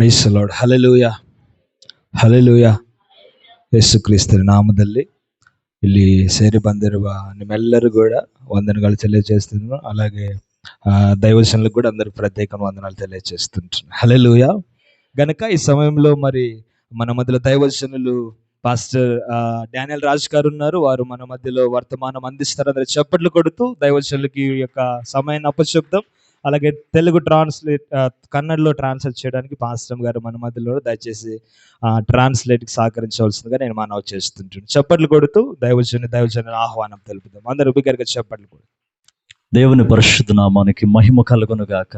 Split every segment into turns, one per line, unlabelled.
Praise Lord hallelujah hallelujah Yesu ಕ್ರಿಸ್ತರ ನಾಮದಲ್ಲಿ ಇಲ್ಲಿ ಸೇರಿ మెల్లరు కూడా ಕೂಡ ವಂದನೆಗಳು తెలియజేస్తున్నాను అలాగే దైవశనులకు కూడా అందరూ ప్రత్యేక వందనాలు తెలియజేస్తుంటున్నాను. హలెలుయ గనక ఈ సమయంలో మరి మన మధ్యలో దైవశనులు పాస్టర్ డానియల్ రాజ్ గారు ఉన్నారు. వారు మన మధ్యలో వర్తమానం అందిస్తారు అందరూ చప్పట్లు కొడుతూ దైవశనులకి యొక్క సమయాన్ని అప్పచెప్తాం అలాగే తెలుగు ట్రాన్స్లేట్ కన్నడలో ట్రాన్స్లేట్ చేయడానికి పాస్టమ్ గారు మన మధ్యలో దయచేసి ట్రాన్స్లేట్కి సహకరించవలసిందిగా నేను మనవి చేస్తుంటాను చప్పట్లు కొడుతూ దైవజన్య దైవజన్య ఆహ్వానం తెలుపుదాం. అందరూ బిగ్గరగా చప్పట్లు కొడుతూ
దేవుని పరిశుద్ధ నామానికి మహిమ కలుగును గాక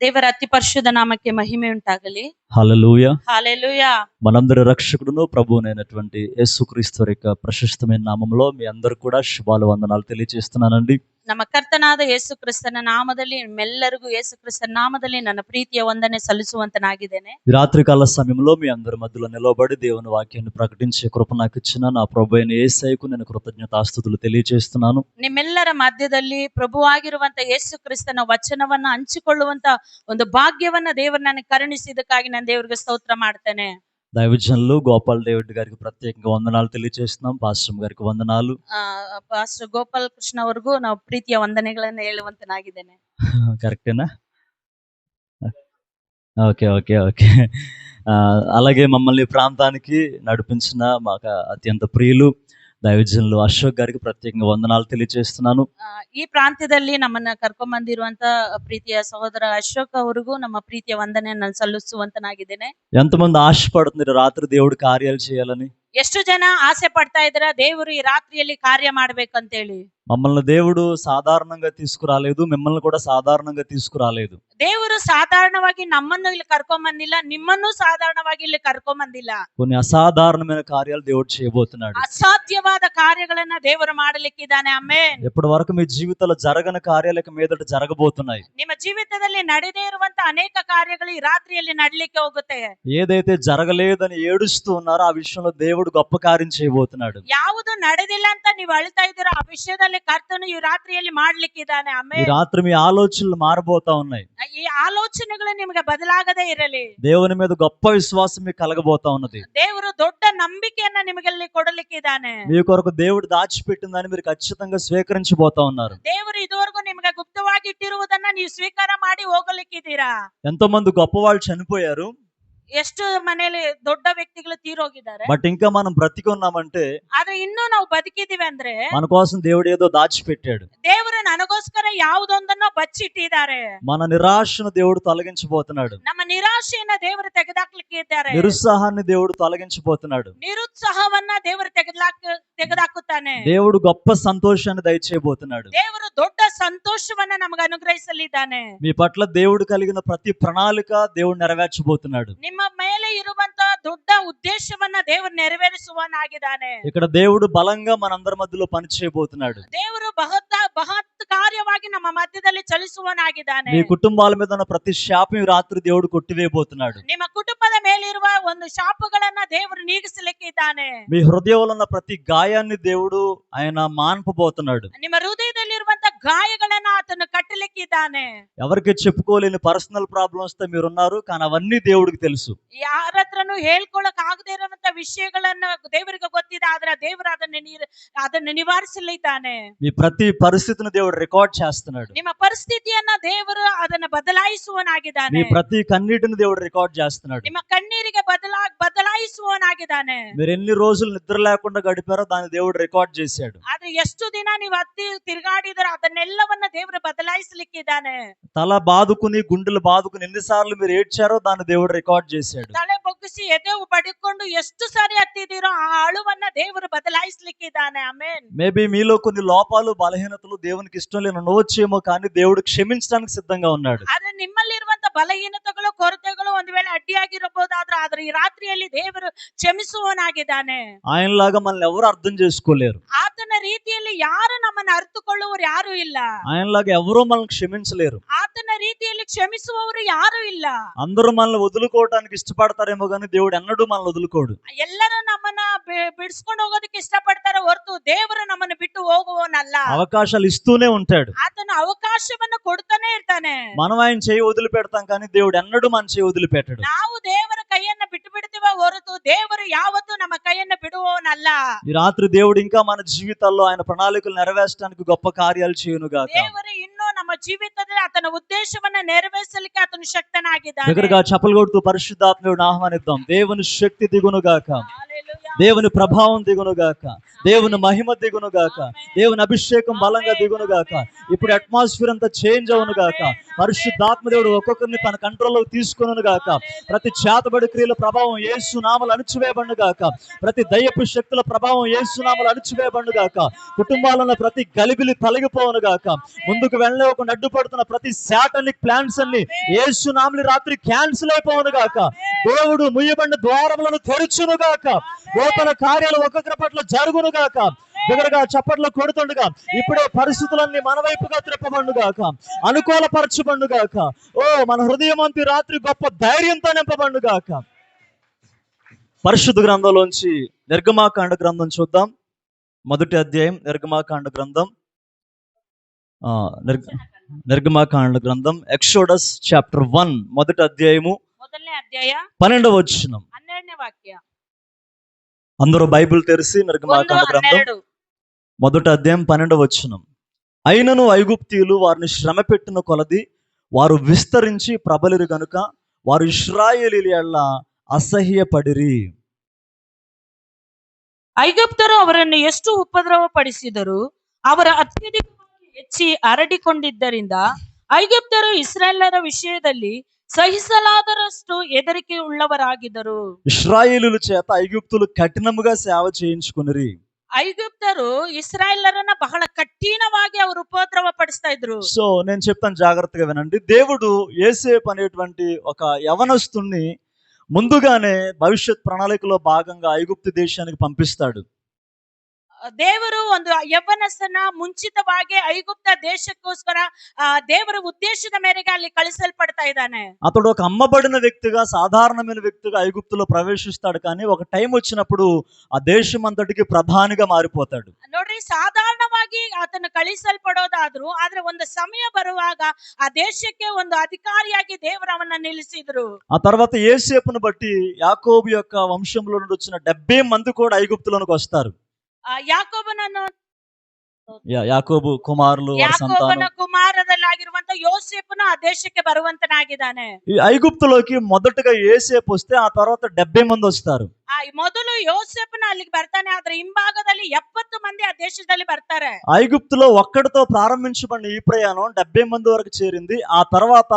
దేవర అతి పరిశుద్ధ నామకి మహిమే ఉంటాగలి.
హల్లెలూయా
ಹಾಲೆಲೂಯಾ
మనందరి రక్షకుడును ప్రభువునైనటువంటి యేసుక్రీస్తు వారి యొక్క ప్రశస్తమైన నామంలో మీ అందరు కూడా శుభాలు వందనాలు తెలియజేస్తున్నానండి
ನಮ್ಮ ಕರ್ತನಾದ ಯೇಸು ಕ್ರಿಸ್ತನ ನಾಮದಲ್ಲಿ ನಿಮ್ಮೆಲ್ಲರಿಗೂ ಯೇಸು ಕ್ರಿಸ್ತನ ನಾಮದಲ್ಲಿ ನನ್ನ ಪ್ರೀತಿಯ ವಂದನೆ ಸಲ್ಲಿಸುವಂತನಾಗಿದ್ದೇನೆ
ఈ రాత్రికాల సమయంలో మీ అందరి మధ్యలో నిలబడి దేవుని వాక్యాన్ని ప్రకటించే కృప నాకు ఇచ్చిన నా ప్రభు అయిన ఏసైకు నేను కృతజ్ఞతాస్తుతులు తెలియజేస్తున్నాను
ನಿಮ್ಮೆಲ್ಲರ ಮಧ್ಯದಲ್ಲಿ ಪ್ರಭುವಾಗಿರುವಂತ ಯೇಸು ಕ್ರಿಸ್ತನ ವಚನವನ್ನ ಹಂಚಿಕೊಳ್ಳುವಂತ ಒಂದು ಭಾಗ್ಯವನ್ನ ದೇವರು ನನಗೆ ಕರುಣಿಸಿದ್ದಕ್ಕಾಗಿ ನಾನು ದೇವರಿಗೆ ಸ್ತೋತ್ರ ಮಾಡ್ತೇನೆ
దైవజనులు గోపాల్ డేవిడ్ గారికి ప్రత్యేకంగా వందనాలు తెలియజేస్తున్నాం పాశ్రం గారికి వందనాలు
ಆ ಪಾಸ್ಟರ್ ಗೋಪಾಲ್ ಕೃಷ್ಣ ಅವ್ರಿಗೂ ನಾವು ಪ್ರೀತಿಯ ವಂದನೆಗಳನ್ನ ಹೇಳುವಂತನಾಗಿದ್ದೇನೆ
కరెక్టేనా ఓకే ఓకే ఓకే ఆ, అలాగే మమ్మల్ని ఈ ప్రాంతానికి నడిపించిన మాకు అత్యంత ప్రియులు దైవజనులు అశోక్ గారికి ప్రత్యేకంగా వందనాలు తెలియజేస్తున్నాను
ಆ, ಈ ಪ್ರಾಂತ್ಯದಲ್ಲಿ ನಮ್ಮನ್ನ ಕರ್ಕೊಂಡ್ ಬಂದಿರುವಂತ ಪ್ರೀತಿಯ ಸಹೋದರ ಅಶೋಕ್ ಅವರಿಗೂ ನಮ್ಮ ಪ್ರೀತಿಯ ವಂದನೆಯನ್ನು ಸಲ್ಲಿಸುವಂತನಾಗಿದ್ದೇನೆ
ఎంతమంది ఆశపడుతున్నారు రాత్రి దేవుడు కార్యాలు చేయాలని
ಎಷ್ಟು ಜನ ಆಸೆ ಪಡ್ತಾ ಇದ್ರ ದೇವರು ಈ ರಾತ್ರಿಯಲ್ಲಿ ಕಾರ್ಯ ಮಾಡ್ಬೇಕಂತೇಳಿ
మమ్మల్ని దేవుడు సాధారణంగా తీసుకురాలేదు మిమ్మల్ని కూడా సాధారణంగా తీసుకురాలేదు
ದೇವರು ಸಾಧಾರಣವಾಗಿ ನಮ್ಮನ್ನು ಇಲ್ಲಿ ಕರ್ಕೊಂಡ್ ಬಂದಿಲ್ಲ ನಿಮ್ಮನ್ನು ಸಾಧಾರಣವಾಗಿ ಇಲ್ಲಿ ಕರ್ಕೊಂಡ್ ಬಂದಿಲ್ಲ
కొన్ని అసాధారణమైన కార్యాలు దేవుడు చేయబోతున్నాడు
ಅಸಾಧ್ಯವಾದ ಕಾರ್ಯಗಳನ್ನ ದೇವರು ಮಾಡಲಿಕ್ಕಿದ್ದಾನೆ ಆಮೇನ್
ఇప్పటి వరకు మీ జీవితంలో జరగని కార్యాలు ఇక మీదట జరగబోతున్నాయి
ನಿಮ್ಮ ಜೀವಿತದಲ್ಲಿ ನಡೆದೇ ಇರುವಂತ ಅನೇಕ ಕಾರ್ಯಗಳು ಈ ರಾತ್ರಿಯಲ್ಲಿ ನಡ್ಲಿಕ್ಕೆ ಹೋಗುತ್ತೆ
ఏదైతే జరగలేదని ఏడుస్తూ ఉన్నారో ఆ విషయంలో దేవుడు గొప్ప కార్యం చేయబోతున్నాడు
ಯಾವುದು ನಡೆದಿಲ್ಲ ಅಂತ ನೀವು ಅಳ್ತಾ ಇದ್ದೀರೋ ಆ ವಿಷಯದಲ್ಲಿ ಕರ್ತನು ಈ ರಾತ್ರಿಯಲ್ಲಿ ಮಾಡ್ಲಿಕ್ಕಿದ್ದಾನೆ
ఈ
ಆಮೇಲೆ
రాత్రి మీ ఆలోచనలు మారబోతా ఉన్నాయి
ಈ ಆಲೋಚನೆಗಳು ನಿಮಗೆ ಬದಲಾಗದೇ ಇರಲಿ
దేవుని మీద గొప్ప విశ్వాసం మీకు కలగబోతా ఉన్నది
ದೇವರು ದೊಡ್ಡ ನಂಬಿಕೆಯನ್ನ ನಿಮಗಲ್ಲಿ ಕೊಡಲಿಕ್ಕಿದ್ದಾನೆ
మీ కొరకు దేవుడు దాచిపెట్టిందని మీరు ఖచ్చితంగా స్వీకరించబోతా ఉన్నారు
ದೇವರು ಇದುವರೆಗೂ ನಿಮಗೆ ಗುಪ್ತವಾಗಿ ಇಟ್ಟಿರುವುದನ್ನ ನೀವು ಸ್ವೀಕಾರ ಮಾಡಿ ಹೋಗಲಿಕ್ಕಿದ್ದೀರಾ
ఎంతో మంది గొప్ప వాళ్ళు చనిపోయారు
ಎಷ್ಟು ಮನೆಯಲ್ಲಿ ದೊಡ್ಡ ವ್ಯಕ್ತಿಗಳು ತೀರೋಗಿದ್ದಾರೆ
బట్ ఇంకా మనం బ్రతికి ఉన్నామంటే
ಆದ್ರೆ ಇನ್ನೂ ನಾವು ಬದುಕಿದೀವಿ ಅಂದ್ರೆ
మన కోసం దేవుడు ఏదో దాచిపెట్టాడు
ದೇವರು ನನಗೋಸ್ಕರ ಯಾವುದೊಂದನ್ನು ಬಚ್ಚಿಟ್ಟಿದ್ದಾರೆ
మన నిరాశను దేవుడు తొలగించబోతున్నాడు
ನಮ್ಮ ನಿರಾಶೆಯನ್ನ ದೇವರು ತೆಗೆದಾಕ್ಲಿಕ್ಕೆ ಇದ್ದಾರೆ
నిరుత్సాహాన్ని దేవుడు తొలగించబోతున్నాడు
ನಿರುತ್ಸಾಹವನ್ನ ದೇವರು ತೆಗೆದಾಕ ತೆಗೆದಾಕುತ್ತಾನೆ
దేవుడు గొప్ప సంతోషాన్ని దయచేయబోతున్నాడు
ದೇವರು ದೊಡ್ಡ ಸಂತೋಷವನ್ನ ನಮಗೆ ಅನುಗ್ರಹಿಸಲಿದ್ದಾನೆ
మీ పట్ల దేవుడు కలిగిన ప్రతి ప్రణాళిక దేవుడు నెరవేర్చబోతున్నాడు
ನಿಮ್ಮ ಮೇಲೆ ಇರುವಂತ ದೊಡ್ಡ ಉದ್ದೇಶವನ್ನ ದೇವರು ನೆರವೇರಿಸುವನಾಗಿದ್ದಾನೆ
ఇక్కడ దేవుడు బలంగా మనందరి మధ్యలో పని చేయబోతున్నాడు
ದೇವರು ಬಹತ್ ಬಹತ್ ಕಾರ್ಯವಾಗಿ ನಮ್ಮ ಮಧ್ಯದಲ್ಲಿ ಚಲಿಸುವನಾಗಿದ್ದಾನೆ
మీ కుటుంబాల మీద ఉన్న ప్రతి శాపం ఈ రాత్రి దేవుడు కొట్టివేయబోతున్నాడు
ನಿಮ್ಮ ಕುಟುಂಬದ ಮೇಲಿರುವ ಒಂದು ಶಾಪಗಳನ್ನ ದೇವರು ನೀಗಿಸಲಿಕ್ಕೆ ಇದ್ದಾನೆ
మీ హృదయంలో ఉన్న ప్రతి గాయాన్ని దేవుడు ఆయన మాన్పబోతున్నాడు
ನಿಮ್ಮ ಹೃದಯದಲ್ಲಿರುವಂತ ಗಾಯಗಳನ್ನ ಆತನು ಕಟ್ಟಲಿಕ್ಕೆ ಇದ್ದಾನೆ
ఎవరికి చెప్పుకోలేని పర్సనల్ ప్రాబ్లమ్స్ తో మీరున్నారు కానీ అవన్నీ దేవుడికి తెలుసు
ಯಾರ ಹತ್ರನು ಹೇಳ್ಕೊಳಕ್ ಆಗದೆ ಇರುವಂತ ವಿಷಯಗಳನ್ನ ದೇವರಿಗೆ ಗೊತ್ತಿದೆ ಆದ್ರೆ ದೇವರು ಅದನ್ನ ನೀರ್ ಅದನ್ನು ನಿವಾರಿಸಲಿದ್ದಾನೆ
మీ ప్రతి పరిస్థితిని దేవుడు రికార్డ్ చేస్తున్నాడు
ನಿಮ್ಮ ಪರಿಸ್ಥಿತಿಯನ್ನ ದೇವರು ಅದನ್ನ ಬದಲಾಯಿಸುವನಾಗಿದ್ದಾನೆ
మీ ప్రతి కన్నీటిని దేవుడు రికార్డ్ చేస్తున్నాడు
ನಿಮ್ಮ ಕಣ್ಣೀರಿಗೆ ಬದಲಾ ಬದಲಾಯಿಸುವನಾಗಿದ್ದಾನೆ
మీరు ఎన్ని రోజులు నిద్ర లేకుండా గడిపారో దాన్ని దేవుడు రికార్డ్ చేశాడు
ಆದ್ರೆ ಎಷ್ಟು ದಿನ ನೀವು ಹತ್ತಿ ತಿರುಗಾಡಿದ್ರೆ ಅದನ್ನೆಲ್ಲವನ್ನ ದೇವರು ಬದಲಾಯಿಸಲಿಕ್ಕಿದ್ದಾನೆ
తల బాదుకుని గుండెలు బాదుకుని ఎన్నిసార్లు మీరు ఏడ్చారో దాన్ని దేవుడు రికార్డ్ చేశాడు
ತಲೆ ಬೊಗ್ಗಿಸಿ ಎದೆ ಬಡಿಕೊಂಡು ಎಷ್ಟು ಸಾರಿ ಹತ್ತಿದಿರೋ ಆ ಅಳುವನ್ನ ದೇವರು ಬದಲಾಯಿಸ್ಲಿಕ್ಕಿದ್ದಾನೆ ಆಮೇನ್
మేబీ మీలో కొన్ని లోపాలు బలహీనతలు దేవునికి ఇష్టం లేని ఉండవచ్చేమో కానీ దేవుడు క్షమించడానికి సిద్ధంగా ఉన్నాడు
ಆದ್ರೆ ನಿಮ್ಮಲ್ಲಿರುವಂತ ಬಲಹೀನತೆಗಳು ಕೊರತೆಗಳು ಒಂದು ವೇಳೆ ಅಡ್ಡಿಯಾಗಿರಬಹುದಾದ್ರೆ ಆದ್ರೆ ಈ ರಾತ್ರಿಯಲ್ಲಿ ದೇವರು ಕ್ಷಮಿಸುವನಾಗಿದ್ದಾನೆ
ఆయనలాగా మనల్ని ఎవరు అర్థం చేసుకోలేరు
ಆತನ ರೀತಿಯಲ್ಲಿ ಯಾರು ನಮ್ಮನ್ನ ಅರ್ಥಕೊಳ್ಳುವರು ಯಾರು ಇಲ್ಲ
ఆయనలాగా ఎవరూ మనల్ని క్షమించలేరు
ಆತನ ರೀತಿಯಲ್ಲಿ ಕ್ಷಮಿಸುವವರು ಯಾರು ಇಲ್ಲ
అందరూ మనల్ని వదులుకోవటానికి ఇష్టపడతారేమో కానీ దేవుడు ఎన్నడూ మనల్ని వదులుకోడు
ಎಲ್ಲರೂ ನಮ್ಮನ್ನ ಬಿ- ಬಿಡಿಸ್ಕೊಂಡು ಹೋಗೋದಕ್ಕೆ ಇಷ್ಟಪಡ್ತಾರೆ ಹೊರತು ದೇವರು ನಮ್ಮನ್ನು ಬಿಟ್ಟು ಹೋಗುವವನಲ್ಲ
అవకాశాలు ఇస్తూనే ఉంటాడు
ಆತನ ಅವಕಾಶವನ್ನ ಕೊಡ್ತಾನೆ ಇರ್ತಾನೆ
మనం ఆయన చేయి వదిలిపెడతాం కానీ దేవుడు ఎన్నడూ మన చేయి వదిలిపెట్టడు
ನಾವು ದೇವರ ಬಿಡುವ ಹೊರತು ದೇವರು ಯಾವತ್ತೂ ನಮ್ಮ ಕೈಯನ್ನು ಬಿಡುವವನಲ್ಲ
ఈ రాత్రి దేవుడు ఇంకా మన జీవితాల్లో ఆయన ప్రణాళికలు నెరవేర్చడానికి గొప్ప కార్యాలు చేయను గాక
ದೇವರು ಇನ್ನೂ ನಮ್ಮ ಜೀವಿತದಲ್ಲಿ ಆತನ ಉದ್ದೇಶವನ್ನ ನೆರವೇರಿಸಲಿಕ್ಕೆ ಆತನು ಶಕ್ತನಾಗಿದ್ದಾನೆ
దగ్గరగా చప్పలు కొడుతూ పరిశుద్ధాత్మయుడు ఆహ్వానిద్దాం దేవుని శక్తి దిగును గాక
హల్లెలూయా.
దేవుని ప్రభావం దిగును గాక దేవుని మహిమ దిగును గాక దేవుని అభిషేకం బలంగా దిగును గాక ఇప్పుడు అట్మాస్ఫియర్ అంతా చేంజ్ అవును గాక పరిశుద్ధాత్మ దేవుడు ఒక్కొక్కరిని తన కంట్రోల్లోకి తీసుకును గాక ప్రతి చేతబడి క్రియల ప్రభావం ఏసునామలు నామలు గాక ప్రతి దయ్యపు శక్తుల ప్రభావం ఏసునామలు నామలు గాక కుటుంబాలలో ప్రతి గలిబిలి తలగిపోవును గాక ముందుకు వెళ్ళలేకుండా అడ్డుపడుతున్న ప్రతి శాటనిక్ ప్లాన్స్ అన్ని ఏసునామలు రాత్రి క్యాన్సిల్ అయిపోవును గాక దేవుడు ముయ్యబడిన ద్వారములను తెరుచును గాక నూతన కార్యాలు ఒక్కొక్కరి పట్ల జరుగును గాక. దగ్గరగా చప్పట్లు కొడుతుండగా. ఇప్పుడే పరిస్థితులన్నీ మన వైపుగా త్రిప్పబండుగాక అనుకూలపరచబండుగాక ఓ మన హృదయం అంతి రాత్రి గొప్ప ధైర్యంతో నింపబండుగాక పరిశుద్ధ గ్రంథంలోంచి నిర్గమాకాండ గ్రంథం చూద్దాం. మొదటి అధ్యాయం నిర్గమాకాండ గ్రంథం. నిర్గ నిర్గమాకాండ గ్రంథం. ఎక్సోడస్ చాప్టర్ వన్ మొదటి అధ్యాయము. పన్నెండవ వచ్చిన అందరూ బైబిల్ తెరిచి
ಒಂದು
నిర్గమాకాండ గ్రంథం
ಹನ್ನೆರಡು
మొదటి అధ్యాయం పన్నెండవ వచనం అయినను ఐగుప్తీయులు వారిని శ్రమ పెట్టిన కొలది వారు విస్తరించి ప్రబలిరు గనుక వారు ఇస్రాయేలీల ఎడల అసహ్యపడిరి
ಐಗುಪ್ತರು ಅವರನ್ನು ಎಷ್ಟು ಉಪದ್ರವ ಪಡಿಸಿದರು ಅವರ ಅತ್ಯಧಿಕವಾಗಿ ಹೆಚ್ಚಿ ಹರಡಿಕೊಂಡಿದ್ದರಿಂದ ಐಗುಪ್ತರು ಇಸ್ರಾಯೇಲರ ವಿಷಯದಲ್ಲಿ ಸಹಿಸಲಾದರಷ್ಟು ಹೆದರಿಕೆ ಉಳ್ಳವರಾಗಿದ್ದರು
ఇస్రాయేలుల చేత ఐగుప్తులు కఠినముగా సేవ చేయించుకునిరి
ಐಗುಪ್ತರು ಇಸ್ರಾಯೇಲರನ್ನ ಬಹಳ ಕಠಿಣವಾಗಿ ಅವರು ಉಪದ್ರವ ಪಡಿಸ್ತಾ ಇದ್ರು
సో నేను చెప్తాను జాగ్రత్తగా వినండి దేవుడు ఏసేపు అనేటువంటి ఒక యవనస్తుణ్ణి ముందుగానే భవిష్యత్ ప్రణాళికలో భాగంగా ఐగుప్తు దేశానికి పంపిస్తాడు
ದೇವರು ಒಂದು ಯವ್ವನಸ್ಥನ ಮುಂಚಿತವಾಗಿ ಐಗುಪ್ತ ದೇಶಕ್ಕೋಸ್ಕರ ಆ ದೇವರ ಉದ್ದೇಶದ ಮೇರೆಗೆ ಅಲ್ಲಿ ಕಳಿಸಲ್ಪಡ್ತಾ ಇದ್ದಾನೆ
అతడు ఒక అమ్మబడిన వ్యక్తిగా సాధారణమైన వ్యక్తిగా ఐగుప్తులో ప్రవేశిస్తాడు కానీ ఒక టైం వచ్చినప్పుడు ఆ దేశం అంతటికి ప్రధానిగా మారిపోతాడు
ನೋಡ್ರಿ ಸಾಧಾರಣವಾಗಿ ಆತನು ಕಳಿಸಲ್ಪಡೋದಾದ್ರು ಆದ್ರೆ ಒಂದು ಸಮಯ ಬರುವಾಗ ಆ ದೇಶಕ್ಕೆ ಒಂದು ಅಧಿಕಾರಿಯಾಗಿ ದೇವರು ಅವನ್ನ ನಿಲ್ಲಿಸಿದ್ರು
ఆ తర్వాత ఏసేపును బట్టి యాకోబు యొక్క వంశంలో నుండి వచ్చిన డెబ్బై మంది కూడా ఐగుప్తులోనికి వస్తారు
ಆ ಯಾಕೋಬನನ್ನು
యా- యాకోబు కుమారులు వారి
ಯಾಕೋಬನ
సంతానం
ಕುಮಾರದಲ್ಲಾಗಿರುವಂತ ಯೋಸೇಪನು ಆ ದೇಶಕ್ಕೆ ಬರುವಂತನಾಗಿದ್ದಾನೆ
ఈ ఐగుప్తులోకి మొదటగా ఏసేపు వస్తే ఆ తర్వాత డెబ్బై మంది వస్తారు
ಆ ಮೊದಲು ಯೋಸೇಪನ ಅಲ್ಲಿಗೆ ಬರ್ತಾನೆ ಆದ್ರೆ ಹಿಂಭಾಗದಲ್ಲಿ ಎಪ್ಪತ್ತು ಮಂದಿ ಆ ದೇಶದಲ್ಲಿ ಬರ್ತಾರೆ
ఐగుప్తులో ఒక్కడితో ప్రారంభించబడిన ఈ ప్రయాణం డెబ్బై మంది వరకు చేరింది ఆ తర్వాత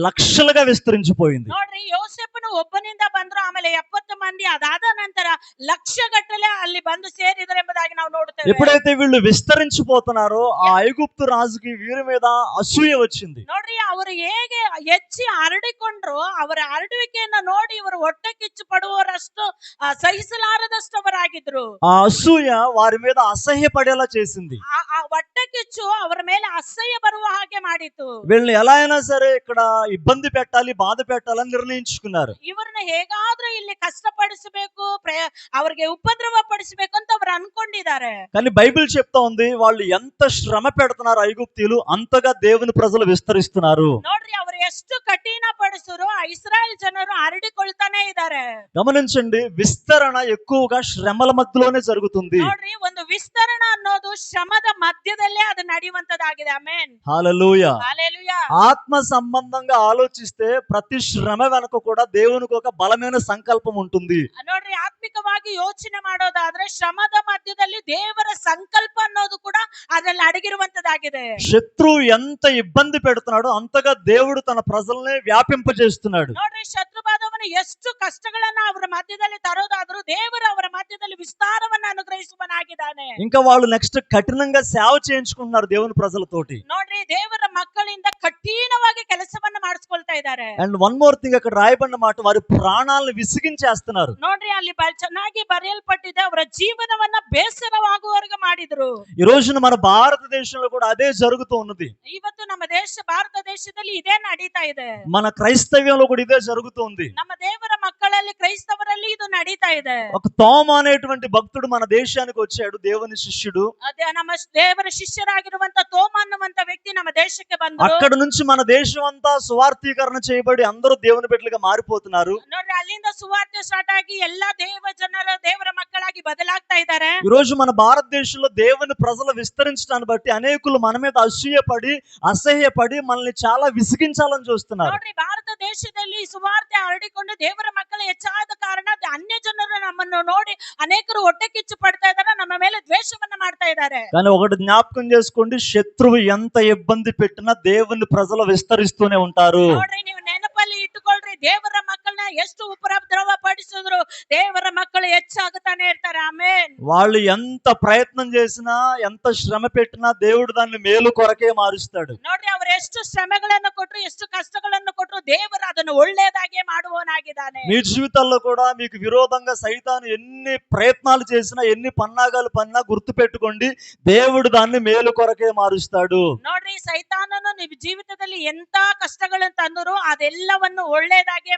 లక్షలుగా విస్తరించిపోయింది
ನೋಡ್ರಿ ಯೋಸೇಪನು ಒಬ್ಬನಿಂದ ಬಂದ್ರು ಆಮೇಲೆ ಎಪ್ಪತ್ತು ಮಂದಿ ಅದಾದ ನಂತರ ಲಕ್ಷ ಗಟ್ಟಲೆ ಅಲ್ಲಿ ಬಂದು ಸೇರಿದ್ರು ಎಂಬುದಾಗಿ ನಾವು ನೋಡ್ತೇವೆ
ఎప్పుడైతే వీళ్ళు విస్తరించిపోతున్నారో ఆ ఐగుప్తు రాజుకి వీరి మీద అసూయ వచ్చింది
ನೋಡ್ರಿ ಅವರು ಹೇಗೆ ಹೆಚ್ಚಿ ಹರಡಿಕೊಂಡ್ರು ಅವರ ಹರಡುವಿಕೆಯನ್ನ ನೋಡಿ ಇವರು ಹೊಟ್ಟೆ ಕಿಚ್ಚು ಪಡುವವರಷ್ಟು ಆ, ಸಹಿಸಲಾರದಷ್ಟು ಅವರಾಗಿದ್ರು
ఆ అసూయ వారి మీద అసహ్యపడేలా చేసింది
ಆ ಆ ಹೊಟ್ಟೆ ಕಿಚ್ಚು ಅವರ ಮೇಲೆ ಅಸಹ್ಯ ಬರುವ ಹಾಗೆ ಮಾಡಿತು
వీళ్ళని ఎలా అయినా సరే ఇక్కడ ఇబ్బంది పెట్టాలి బాధ పెట్టాలని నిర్ణయించుకున్నారు
ಇವ್ರನ್ನ ಹೇಗಾದ್ರೂ ಇಲ್ಲಿ ಕಷ್ಟಪಡಿಸಬೇಕು ಪ್ರಯ- ಅವ್ರಿಗೆ ಉಪದ್ರವ ಪಡಿಸಬೇಕು ಅಂತ ಅವ್ರು ಅನ್ಕೊಂಡಿದ್ದಾರೆ
కానీ బైబిల్ చెప్తా ఉంది వాళ్ళు ఎంత శ్రమ పెడుతున్నారు ఐగుప్తీయులు అంతగా దేవుని ప్రజలు విస్తరిస్తున్నారు
ನೋಡ್ರಿ ಅವ್ರು ಎಷ್ಟು ಕಠಿಣ ಪಡಿಸರು ಇಸ್ರಾಯೇಲ್ ಜನರು ಹರಡಿಕೊಳ್ತಾನೆ ಇದ್ದಾರೆ
గమనించండి విస్తరణ ఎక్కువగా శ్రమల మధ్యలోనే జరుగుతుంది
ನೋಡ್ರಿ ಒಂದು ವಿಸ್ತರಣ ಅನ್ನೋದು ಶ್ರಮದ ಮಧ್ಯದಲ್ಲೇ ಅದು ನಡೆಯುವಂತದಾಗಿದೆ ಆಮೇನ್
హాలూయ
ಹಾಲೆಲೂಯಾ
ఆత్మ సంబంధంగా ఆలోచిస్తే ప్రతి శ్రమ వెనక కూడా దేవునికి ఒక బలమైన సంకల్పం ఉంటుంది
ನೋಡ್ರಿ ಆತ್ಮಿಕವಾಗಿ ಯೋಚನೆ ಮಾಡೋದಾದ್ರೆ ಶ್ರಮದ ಮಧ್ಯದಲ್ಲಿ ದೇವರ ಸಂಕಲ್ಪ ಅನ್ನೋದು ಕೂಡ ಅದ್ರಲ್ಲಿ ಅಡಗಿರುವಂತದಾಗಿದೆ
శత్రువు ఎంత ఇబ్బంది పెడుతున్నాడో అంతగా దేవుడు తన ప్రజల్ని వ్యాపింపజేస్తున్నాడు
ನೋಡ್ರಿ ಶತ್ರುವಾದವನು ಎಷ್ಟು ಕಷ್ಟಗಳನ್ನ ಅವರ ಮಧ್ಯದಲ್ಲಿ ತರೋದಾದ್ರೂ ದೇವರು ಅವರ ಮಧ್ಯದಲ್ಲಿ ವಿಸ್ತಾರವನ್ನ ಅನುಗ್ರಹಿಸುವನಾಗಿದ್ದಾನೆ
ఇంకా వాళ్ళు నెక్స్ట్ కఠినంగా సేవ చేయించుకుంటున్నారు దేవుని ప్రజలతోటి
ನೋಡ್ರಿ ದೇವರ ಮಕ್ಕಳಿಂದ ಕಠಿಣವಾಗಿ ಕೆಲಸವನ್ನ ಮಾಡಿಸ್ಕೊಳ್ತಾ ಇದ್ದಾರೆ
అండ్ వన్ మోర్ థింగ్ అక్కడ రాయబడిన మాట వారి ప్రాణాలను విసిగించేస్తున్నారు
ನೋಡ್ರಿ ಅಲ್ಲಿ ಬ- ಚೆನ್ನಾಗಿ ಬರೆಯಲ್ಪಟ್ಟಿದೆ ಅವರ ಜೀವನವನ್ನ ಬೇಸರವಾಗುವವರೆಗೆ ಮಾಡಿದ್ರು
ఈ రోజున మన భారతదేశంలో కూడా అదే జరుగుతూ ఉన్నది
ಇವತ್ತು ನಮ್ಮ ದೇಶ ಭಾರತ ದೇಶದಲ್ಲಿ ಇದೇ ನಡೀತಾ ಇದೆ
మన క్రైస్తవ్యంలో కూడా ఇదే జరుగుతుంది
ನಮ್ಮ ದೇವರ ಮಕ್ಕಳಲ್ಲಿ ಕ್ರೈಸ್ತವರಲ್ಲಿ ಇದು ನಡೀತಾ ಇದೆ
ఒక తోమ అనేటువంటి భక్తుడు మన దేశానికి వచ్చాడు దేవుని శిష్యుడు
ಅದೇ ನಮ್ಮ ಶ್- ದೇವರ ಶಿಷ್ಯರಾಗಿರುವಂತ ತೋಮ ಅನ್ನುವಂತ ವ್ಯಕ್ತಿ ನಮ್ಮ ದೇಶಕ್ಕೆ ಬಂದ್ರು
అక్కడ నుంచి మన దేశం అంతా సువార్థీకరణ చేయబడి అందరూ దేవుని బిడ్డలుగా మారిపోతున్నారు
ನೋಡ್ರಿ ಅಲ್ಲಿಂದ ಸುವಾರ್ತೆ ಸ್ಟಾರ್ಟ್ ಆಗಿ ಎಲ್ಲಾ ದೇವ ಜನರ ದೇವರ ಮಕ್ಕಳಾಗಿ ಬದಲಾಗ್ತಾ ಇದ್ದಾರೆ
ఈ రోజు మన భారతదేశంలో దేవుని ప్రజలు విస్తరించడాన్ని బట్టి అనేకులు మన మీద అసూయపడి అసహ్యపడి మనల్ని చాలా విసిగించాలని చూస్తున్నారు
ನೋಡ್ರಿ ಭಾರತ ದೇಶದಲ್ಲಿ ಸುವಾರ್ತೆ ಹರಡಿಕೊಂಡು ದೇವರ ಮಕ್ಕಳು ಹೆಚ್ಚಾದ ಕಾರಣ ಅನ್ಯ ಜನರು ನಮ್ಮನ್ನು ನೋಡಿ ಅನೇಕರು ಹೊಟ್ಟೆ ಕಿಚ್ಚು ಪಡ್ತಾ ಇದ್ದಾರೆ ನಮ್ಮ ಮೇಲೆ ದ್ವೇಷವನ್ನ ಮಾಡ್ತಾ ಇದ್ದಾರೆ
కానీ ఒకటి జ్ఞాపకం చేసుకోండి శత్రువు ఎంత ఇబ్బంది పెట్టినా దేవుని ప్రజలు విస్తరిస్తూనే ఉంటారు
ನೋಡ್ರಿ ನೀವು ನೆನಪಲ್ಲಿ ಇಟ್ಟುಕೊಳ್ರಿ ದೇವರ ಮಕ್ಕಳನ್ನ ಎಷ್ಟು ಉಪದ್ರವ ಪಡಿಸಿದ್ರು ದೇವರ ಮಕ್ಕಳು ಹೆಚ್ಚಾಗುತ್ತಾನೆ ಇರ್ತಾರೆ ಆಮೇಲೆ
వాళ్ళు ఎంత ప్రయత్నం చేసినా ఎంత శ్రమ పెట్టినా దేవుడు దాన్ని మేలు కొరకే మారుస్తాడు
ನೋಡ್ರಿ ಅವ್ರು ಎಷ್ಟು ಶ್ರಮೆಗಳನ್ನು ಕೊಟ್ರು ಎಷ್ಟು ಕಷ್ಟಗಳನ್ನು ಕೊಟ್ರು ದೇವರು ಅದನ್ನು ಒಳ್ಳೇದಾಗೆ ಮಾಡುವವನಾಗಿದ್ದಾನೆ
మీ జీవితాల్లో కూడా మీకు విరోధంగా సైతాను ఎన్ని ప్రయత్నాలు చేసినా ఎన్ని పన్నాగాలు పన్నా గుర్తు పెట్టుకోండి దేవుడు దాన్ని మేలు కొరకే మారుస్తాడు
ನೋಡ್ರಿ ಸೈತಾನನು ನೀವು ಜೀವಿತದಲ್ಲಿ ಎಂತ ಕಷ್ಟಗಳನ್ನು ತಂದರು ಅದೆಲ್ಲವನ್ನು ಒಳ್ಳೇದಾಗೆ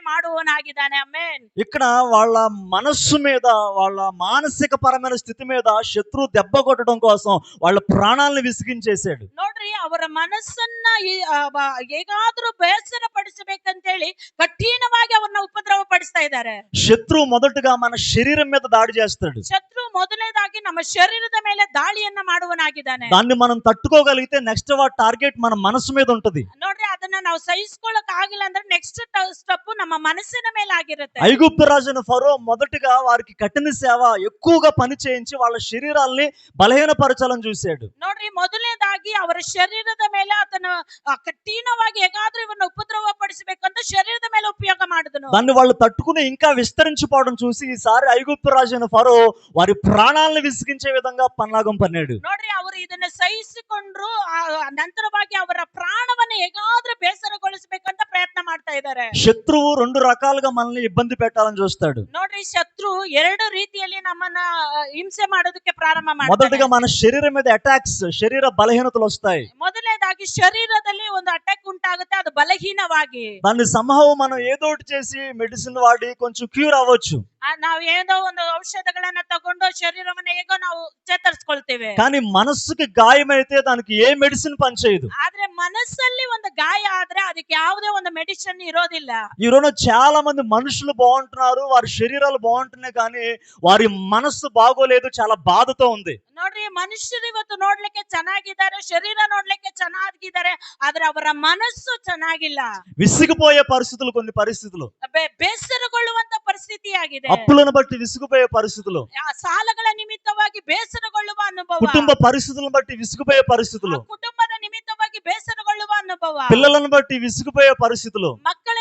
ಮಾಡುವವನಾಗಿದ್ದಾನೆ ಆಮೇನ್
ఇక్కడ వాళ్ళ మనస్సు మీద వాళ్ళ మానసిక పరమైన స్థితి మీద శత్రువు దెబ్బ కొట్టడం కోసం వాళ్ళ ప్రాణాలను విసిగించేశాడు
ನೋಡ್ರಿ ಅವರ ಮನಸ್ಸನ್ನ ಈ- ಆ, ಬ- ಹೇಗಾದ್ರೂ ಬೇಸರ ಪಡಿಸಬೇಕಂತೇಳಿ ಕಠಿಣವಾಗಿ ಅವ್ರನ್ನ ಉಪದ್ರವ ಪಡಿಸ್ತಾ ಇದ್ದಾರೆ
శత్రువు మొదటగా మన శరీరం మీద దాడి చేస్తాడు
ಶತ್ರು ಮೊದಲನೇದಾಗಿ ನಮ್ಮ ಶರೀರದ ಮೇಲೆ ದಾಳಿಯನ್ನ ಮಾಡುವನಾಗಿದ್ದಾನೆ
దాన్ని మనం తట్టుకోగలిగితే నెక్స్ట్ వాటి టార్గెట్ మన మనసు మీద ఉంటది
ನೋಡ್ರಿ ಅದನ್ನ ನಾವು ಸಹಿಸ್ಕೊಳಕ್ ಆಗಿಲ್ಲ ಅಂದ್ರೆ ನೆಕ್ಸ್ಟ್ ಸ್ಟೆಪ್ ನಮ್ಮ ಮನಸ್ಸಿನ ಮೇಲೆ ಆಗಿರುತ್ತೆ
ఐగుప్తు రాజును ఫరో మొదటగా వారికి కఠిన సేవ ఎక్కువగా పని చేయించి వాళ్ళ శరీరాల్ని బలహీనపరచాలని చూశాడు
ನೋಡ್ರಿ ಮೊದಲನೇದಾಗಿ ಅವರ ಶರೀರದ ಮೇಲೆ ಆತನ ಆ, ಕಠಿಣವಾಗಿ ಹೇಗಾದ್ರೂ ಇವನ್ನ ಉಪದ್ರವ ಪಡಿಸಬೇಕಂತ ಶರೀರದ ಮೇಲೆ ಉಪಯೋಗ ಮಾಡಿದನು
దాన్ని వాళ్ళు తట్టుకుని ఇంకా విస్తరించిపోవడం చూసి ఈసారి ఐగుప్తు రాజైన ఫరో వారి ప్రాణాలను విసిగించే విధంగా పన్నాగం పన్నాడు
ನೋಡ್ರಿ ಅವರು ಇದನ್ನ ಸಹಿಸಿಕೊಂಡ್ರು ಆ, ನಂತರವಾಗಿ ಅವರ ಪ್ರಾಣವನ್ನ ಹೇಗಾದ್ರೂ ಬೇಸರಗೊಳಿಸಬೇಕಂತ ಪ್ರಯತ್ನ ಮಾಡ್ತಾ ಇದ್ದಾರೆ
శత్రువు రెండు రకాలుగా మనల్ని ఇబ్బంది పెట్టాలని చూస్తాడు
ನೋಡ್ರಿ ಶತ್ರು ಎರಡು ರೀತಿಯಲ್ಲಿ ನಮ್ಮನ್ನ ಆ, ಹಿಂಸೆ ಮಾಡೋದಕ್ಕೆ ಪ್ರಾರಂಭ
మొదటగా
ಮಾಡ್ತಾರೆ
మన శరీరం మీద అటాక్స్ శరీర బలహీనతలు వస్తాయి
ಮೊದಲನೇದಾಗಿ ಶರೀರದಲ್ಲಿ ಒಂದು ಅಟ್ಯಾಕ್ ಉಂಟಾಗುತ್ತೆ ಅದು ಬಲಹೀನವಾಗಿ
దాన్ని సంభవం మనం ఏదోటి చేసి మెడిసిన్ వాడి కొంచెం క్యూర్ అవ్వచ్చు
ಆ, ನಾವು ಏನೋ ಒಂದು ಔಷಧಗಳನ್ನ ತಗೊಂಡು ಶರೀರವನ್ನ ಹೇಗೋ ನಾವು ಚೇತರಿಸ್ಕೊಳ್ತೇವೆ
కానీ మనస్సుకి గాయమైతే దానికి ఏ మెడిసిన్ పనిచేయదు
ಆದ್ರೆ ಮನಸ್ಸಲ್ಲಿ ಒಂದು ಗಾಯ ಆದ್ರೆ ಅದಕ್ಕೆ ಯಾವುದೇ ಒಂದು ಮೆಡಿಸಿನ್ ಇರೋದಿಲ್ಲ
ఈ రోజున చాలా మంది మనుషులు బాగుంటున్నారు వారి శరీరాలు బాగుంటున్నాయి కానీ వారి మనస్సు బాగోలేదు చాలా బాధతో ఉంది
ನೋಡ್ರಿ ಮನುಷ್ಯರು ಇವತ್ತು ನೋಡ್ಲಿಕ್ಕೆ ಚೆನ್ನಾಗಿದ್ದಾರೆ ಶರೀರ ನೋಡ್ಲಿಕ್ಕೆ ಚೆನ್ನಾಗಿದ್ದಾರೆ ಆದ್ರೆ ಅವರ ಮನಸ್ಸು ಚೆನ್ನಾಗಿಲ್ಲ
విసిగిపోయే పరిస్థితులు కొన్ని పరిస్థితులు
ಬೆ- ಬೇಸರಗೊಳ್ಳುವಂತ ಪರಿಸ್ಥಿತಿ ಆಗಿದೆ
అప్పులను బట్టి విసిగిపోయే పరిస్థితులు
ಆ ಸಾಲಗಳ ನಿಮಿತ್ತವಾಗಿ ಬೇಸರಗೊಳ್ಳುವ ಅನುಭವ
కుటుంబ పరిస్థితులను బట్టి విసిగిపోయే పరిస్థితులు
ಆ ಕುಟುಂಬದ ನಿಮಿತ್ತವಾಗಿ ಬೇಸರಗೊಳ್ಳುವ ಅನುಭವ
పిల్లలను బట్టి విసిగిపోయే పరిస్థితులు
ಮಕ್ಕಳ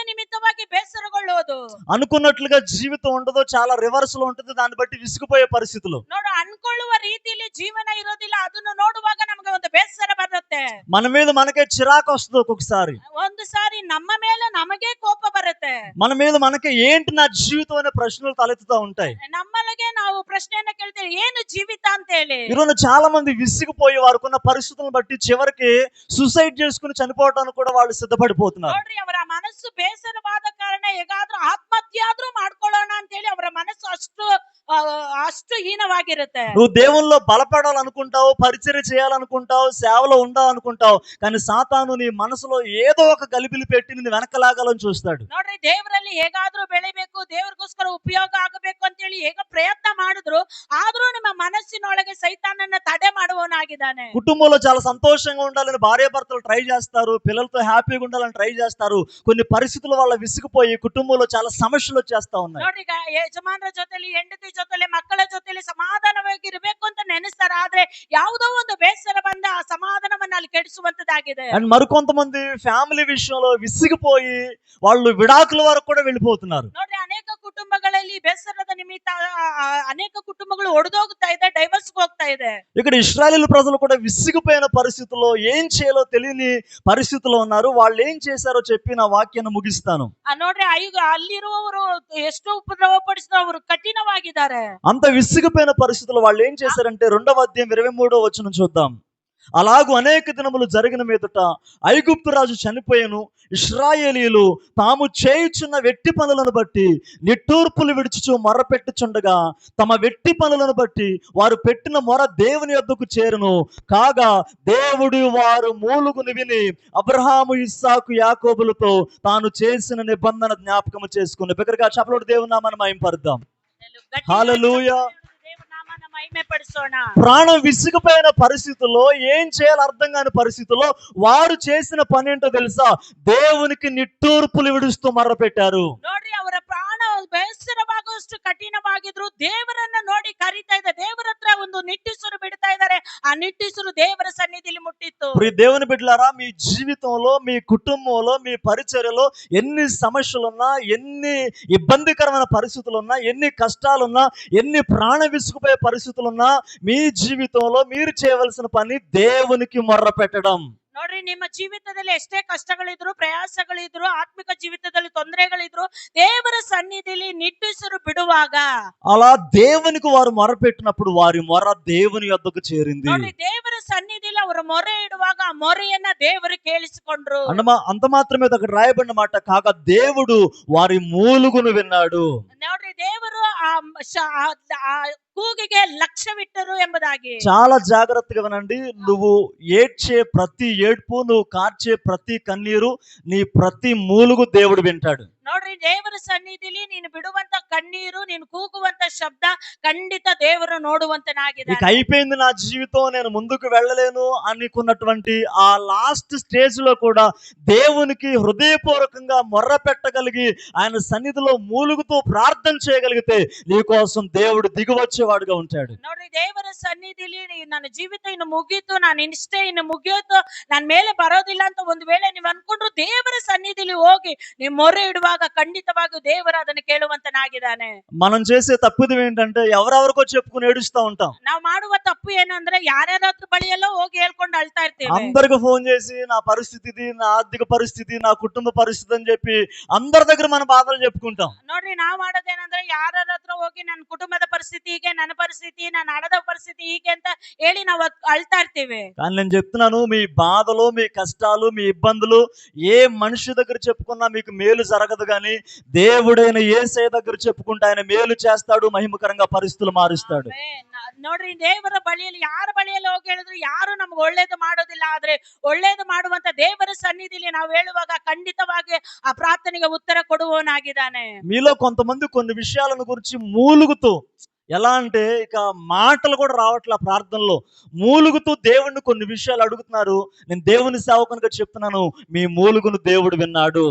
ನಿಮಿತ್ತವಾಗಿ ಬೇಸರಗೊಳ್ಳುವುದು
అనుకున్నట్లుగా జీవితం ఉండదు చాలా రివర్స్ లో ఉంటుంది దాన్ని బట్టి విసిగిపోయే పరిస్థితులు
ನೋಡು ಅನ್ಕೊಳ್ಳುವ ರೀತಿಯಲ್ಲಿ ಜೀವನ ಇರೋದಿಲ್ಲ ಅದನ್ನು ನೋಡುವಾಗ ನಮ್ಗೆ ಒಂದು ಬೇಸರ ಬರುತ್ತೆ
మన మీద మనకే చిరాకు వస్తుంది ఒక్కొక్కసారి
ಒಂದು ಸಾರಿ ನಮ್ಮ ಮೇಲೆ ನಮಗೆ ಕೋಪ ಬರುತ್ತೆ
మన మీద మనకే ఏంటి నా జీవితం అనే ప్రశ్నలు తలెత్తుతూ ఉంటాయి
ನಮ್ಮಲ್ಲಿಗೆ ನಾವು ಪ್ರಶ್ನೆಯನ್ನ ಕೇಳ್ತೇವೆ ಏನು ಜೀವಿತ ಅಂತ ಹೇಳಿ
ఈరోజు చాలా మంది విసిగిపోయి వారికున్న పరిస్థితులను బట్టి చివరికి సూసైడ్ చేసుకుని చనిపోవడానికి కూడా వాళ్ళు సిద్ధపడిపోతున్నారు
ನೋಡ್ರಿ ಅವರ ಮನಸ್ಸು ಬೇಸರವಾದ ಕಾರಣ ಹೇಗಾದ್ರೂ ಆತ್ಮಹತ್ಯೆ ಆದ್ರೂ ಮಾಡ್ಕೊಳ್ಳೋಣ ಅಂತ ಹೇಳಿ ಅವರ ಮನಸ್ಸು ಅಷ್ಟು ಆ, ಅಷ್ಟು ಹೀನವಾಗಿರುತ್ತೆ
నువ్వు దేవుల్లో బలపడాలనుకుంటావు పరిచర్య చేయాలనుకుంటావు సేవలో ఉండాలనుకుంటావు కానీ సాతాను నీ మనసులో ఏదో ఒక గలిబిలి పెట్టి నిన్ను వెనకలాగాలని చూస్తాడు
ನೋಡ್ರಿ ದೇವರಲ್ಲಿ ಹೇಗಾದ್ರೂ ಬೆಳಿಬೇಕು ದೇವ್ರಿಗೋಸ್ಕರ ಉಪಯೋಗ ಆಗಬೇಕು ಅಂತ ಹೇಳಿ ಹೇಗ ಪ್ರಯತ್ನ ಮಾಡಿದ್ರು ಆದ್ರೂ ನಿಮ್ಮ ಮನಸ್ಸಿನೊಳಗೆ ಸೈತಾನನ್ನ ತಡೆ ಮಾಡುವವನಾಗಿದ್ದಾನೆ
కుటుంబంలో చాలా సంతోషంగా ఉండాలని భార్యాభర్తలు ట్రై చేస్తారు పిల్లలతో హ్యాపీగా ఉండాలని ట్రై చేస్తారు కొన్ని పరిస్థితుల వల్ల విసిగిపోయి కుటుంబంలో చాలా సమస్యలు వచ్చేస్తా ఉన్నాయి
ನೋಡ್ರಿ ಈಗ ಯಜಮಾನರ ಜೊತೆಲಿ ಹೆಂಡತಿ ಜೊತೆಲಿ ಮಕ್ಕಳ ಜೊತೆಲಿ ಸಮಾಧಾನವಾಗಿ ಇರಬೇಕು ಅಂತ ನೆನೆಸ್ತಾರೆ ಆದ್ರೆ ಯಾವುದೋ ಒಂದು ಬೇಸರ ಬಂದ ಆ ಸಮಾಧಾನವನ್ನ ಅಲ್ಲಿ ಕೆಡಿಸುವಂತದ್ದಾಗಿದೆ
అండ్ మరికొంతమంది ఫ్యామిలీ విషయంలో విసిగిపోయి వాళ్ళు విడాకుల వరకు కూడా వెళ్ళిపోతున్నారు
ನೋಡ್ರಿ ಅನೇಕ ಕುಟುಂಬಗಳಲ್ಲಿ ಬೇಸರದ ನಿಮಿತ್ತ ಆ, ಆ, ಅನೇಕ ಕುಟುಂಬಗಳು ಒಡೆದೋಗ್ತಾ ಇದೆ ಡೈವರ್ಸ್ ಹೋಗ್ತಾ ಇದೆ
ఇక్కడ ఇస్రాయేల్ ప్రజలు కూడా విసిగిపోయిన పరిస్థితుల్లో ఏం చేయాలో తెలియని పరిస్థితుల్లో ఉన్నారు వాళ్ళు ఏం చేశారో చెప్పి నా వాక్యాన్ని ముగిస్తాను
ಆ, ನೋಡ್ರಿ ಐಗ ಅಲ್ಲಿರುವವರು ಎಷ್ಟು ಉಪದ್ರವ ಪಡಿಸಿದ್ರು ಅವರು ಕಠಿಣವಾಗಿದ್ದಾರೆ
అంత విసిగిపోయిన పరిస్థితుల్లో వాళ్ళు ఏం చేశారంటే రెండవ అధ్యాయం ఇరవై మూడో వచ్చిన చూద్దాం అలాగూ అనేక దినములు జరిగిన మీదట ఐగుప్తు రాజు చనిపోయాను. ఇస్రాయేలీలు తాము చేయుచున్న వెట్టి పనులను బట్టి నిట్టూర్పులు విడుచుచు మొర పెట్టుచుండగా తమ వెట్టి పనులను బట్టి వారు పెట్టిన మొర దేవుని యొద్దకు చేరును. కాగా దేవుడు వారు మూలుగుని విని అబ్రహాము ఇస్సాకు యాకోబులతో తాను చేసిన నిబంధన జ్ఞాపకము చేసుకుని బిగ్గరగా చపలోడు దేవుని నామాన్ని మహింపరుద్దాం.
గట్టిగా
హల్లెలూయా. ప్రాణం విసిగిపోయిన పరిస్థితుల్లో ఏం చేయాలో అర్థం కాని పరిస్థితుల్లో వారు చేసిన పని ఏంటో తెలుసా? దేవునికి నిట్టూర్పులు విడుస్తూ మర్ర పెట్టారు
ನೋಡ್ರಿ ಅವರ ಪ್ರಾಣ ಬೇಸರವಾಗುವಷ್ಟು ಕಠಿಣವಾಗಿದ್ರು ದೇವರನ್ನ ನೋಡಿ ಕರೀತಾ ಇದ್ದ ದೇವರ ಹತ್ರ ಒಂದು ನಿಟ್ಟುಸಿರು ಬಿಡ್ತಾ ಇದ್ದಾರೆ ಆ ನಿಟ್ಟುಸಿರು ದೇವರ ಸನ್ನಿಧಿಲಿ ಮುಟ್ಟಿತ್ತು
ఇప్పుడు ఈ దేవుని బిడ్డలారా మీ జీవితంలో మీ కుటుంబంలో మీ పరిచర్యలో ఎన్ని సమస్యలున్నా ఎన్ని ఇబ్బందికరమైన పరిస్థితులున్నా ఎన్ని కష్టాలున్నా ఎన్ని ప్రాణ విసుకుపోయే పరిస్థితులున్నా మీ జీవితంలో మీరు చేయవలసిన పని దేవునికి మొర్ర పెట్టడం
ನೋಡ್ರಿ ನಿಮ್ಮ ಜೀವಿತದಲ್ಲಿ ಎಷ್ಟೇ ಕಷ್ಟಗಳಿದ್ರು ಪ್ರಯಾಸಗಳಿದ್ರು ಆತ್ಮಿಕ ಜೀವಿತದಲ್ಲಿ ತೊಂದರೆಗಳಿದ್ರು ದೇವರ ಸನ್ನಿಧಿಲಿ ನಿಟ್ಟುಸಿರು ಬಿಡುವಾಗ
అలా దేవునికి వారు మొరపెట్టినప్పుడు వారి మొర దేవుని యొద్దకు చేరింది
ನೋಡ್ರಿ ದೇವರ ಸನ್ನಿಧಿಲಿ ಅವರ ಮೊರೆ ಇಡುವಾಗ ಆ ಮೊರೆಯನ್ನ ದೇವರು ಕೇಳಿಸಿಕೊಂಡ್ರು
అంత మా- అంత మాత్రమే అక్కడ రాయబడిన మాట కాక దేవుడు వారి మూలుగును విన్నాడు
ನೋಡ್ರಿ ದೇವರು ಆ ಶ- ಆ- ಆ ಕೂಗಿಗೆ ಲಕ್ಷ್ಯವಿಟ್ಟರು ಎಂಬುದಾಗಿ
చాలా జాగ్రత్తగా వినండి నువ్వు ఏడ్చే ప్రతి ఏడ్పు నువ్వు కార్చే ప్రతి కన్నీరు నీ ప్రతి మూలుగు దేవుడు వింటాడు
ನೋಡ್ರಿ ದೇವರ ಸನ್ನಿಧಿಲಿ ನೀನು ಬಿಡುವಂತ ಕಣ್ಣೀರು ನೀನು ಕೂಗುವಂತ ಶಬ್ದ ಖಂಡಿತ ದೇವರು
ఇక
ನೋಡುವಂತನಾಗಿದ್ದಾನೆ
అయిపోయింది నా జీవితం నేను ముందుకు వెళ్ళలేను అనుకున్నటువంటి ఆ లాస్ట్ స్టేజ్ లో కూడా దేవునికి హృదయపూర్వకంగా మొర్ర పెట్టగలిగి ఆయన సన్నిధిలో మూలుగుతూ ప్రార్థన చేయగలిగితే నీ కోసం దేవుడు దిగువచ్చేవాడుగా ఉంటాడు
ನೋಡ್ರಿ ದೇವರ ಸನ್ನಿಧಿಲಿ ನೀ- ನನ್ನ ಜೀವಿತ ಇನ್ನು ಮುಗೀತು ನಾನು ಇಷ್ಟೇ ಇನ್ನು ಮುಗಿಯೋತು ನನ್ ಮೇಲೆ ಬರೋದಿಲ್ಲ ಅಂತ ಒಂದು ವೇಳೆ ನೀವು ಅನ್ಕೊಂಡ್ರು ದೇವರ ಸನ್ನಿಧಿಲಿ ಹೋಗಿ ನೀವು ಮೊರೆ ಇಡುವಾಗ ಖಂಡಿತವಾಗಿಯೂ ದೇವರು ಅದನ್ನು ಕೇಳುವಂತನಾಗಿದ್ದಾನೆ
మనం చేసే తప్పిదం ఏంటంటే ఎవరెవరికో చెప్పుకుని ఏడుస్తూ ఉంటాం
ನಾವು ಮಾಡುವ ತಪ್ಪು ಏನಂದ್ರೆ ಯಾರ್ಯಾರ ಹತ್ರ ಬಳಿಯಲ್ಲೋ ಹೋಗಿ ಹೇಳ್ಕೊಂಡು ಅಳ್ತಾ ಇರ್ತೇವೆ
అందరికి ఫోన్ చేసి నా పరిస్థితి ఇది నా ఆర్థిక పరిస్థితి నా కుటుంబ పరిస్థితి అని చెప్పి అందరి దగ్గర మన బాధలు చెప్పుకుంటాం
ನೋಡ್ರಿ ನಾವ್ ಮಾಡೋದೇನಂದ್ರೆ ಯಾರ ಹತ್ರ ಹೋಗಿ ನನ್ನ ಕುಟುಂಬದ ಪರಿಸ್ಥಿತಿ ಹೀಗೆ ನನ್ನ ಪರಿಸ್ಥಿತಿ ನನ್ನ ಹಣದ ಪರಿಸ್ಥಿತಿ ಹೀಗೆ ಅಂತ ಹೇಳಿ ನಾವು ಅದ್- ಅಳ್ತಾ ಇರ್ತೀವಿ
కానీ నేను చెప్తున్నాను మీ బాధలు మీ కష్టాలు మీ ఇబ్బందులు ఏ మనిషి దగ్గర చెప్పుకున్నా మీకు మేలు జరగదు కానీ దేవుడైన ఏసై దగ్గర చెప్పుకుంటే ఆయన మేలు చేస్తాడు మహిమకరంగా పరిస్థితులు మారుస్తాడు
ಆಮೇಲೆ ನ- ನೋಡ್ರಿ ದೇವರ ಬಳಿಯಲ್ಲಿ ಯಾರ ಬಳಿಯಲ್ಲಿ ಹೋಗಿ ಹೇಳಿದ್ರು ಯಾರು ನಮ್ಗೆ ಒಳ್ಳೇದು ಮಾಡೋದಿಲ್ಲ ಆದ್ರೆ ಒಳ್ಳೇದು ಮಾಡುವಂತ ದೇವರ ಸನ್ನಿಧಿಲಿ ನಾವು ಹೇಳುವಾಗ ಖಂಡಿತವಾಗಿ ಆ ಪ್ರಾರ್ಥನೆಗೆ ಉತ್ತರ ಕೊಡುವವನಾಗಿದ್ದಾನೆ
మీలో కొంతమంది కొన్ని విషయాలను గురించి మూలుగుతూ ఎలా అంటే ఇక మాటలు కూడా రావట్లే ఆ ప్రార్థనలో మూలుగుతూ దేవుణ్ణి కొన్ని విషయాలు అడుగుతున్నారు నేను దేవుని సేవకునిగా చెప్తున్నాను మీ మూలుగును దేవుడు విన్నాడు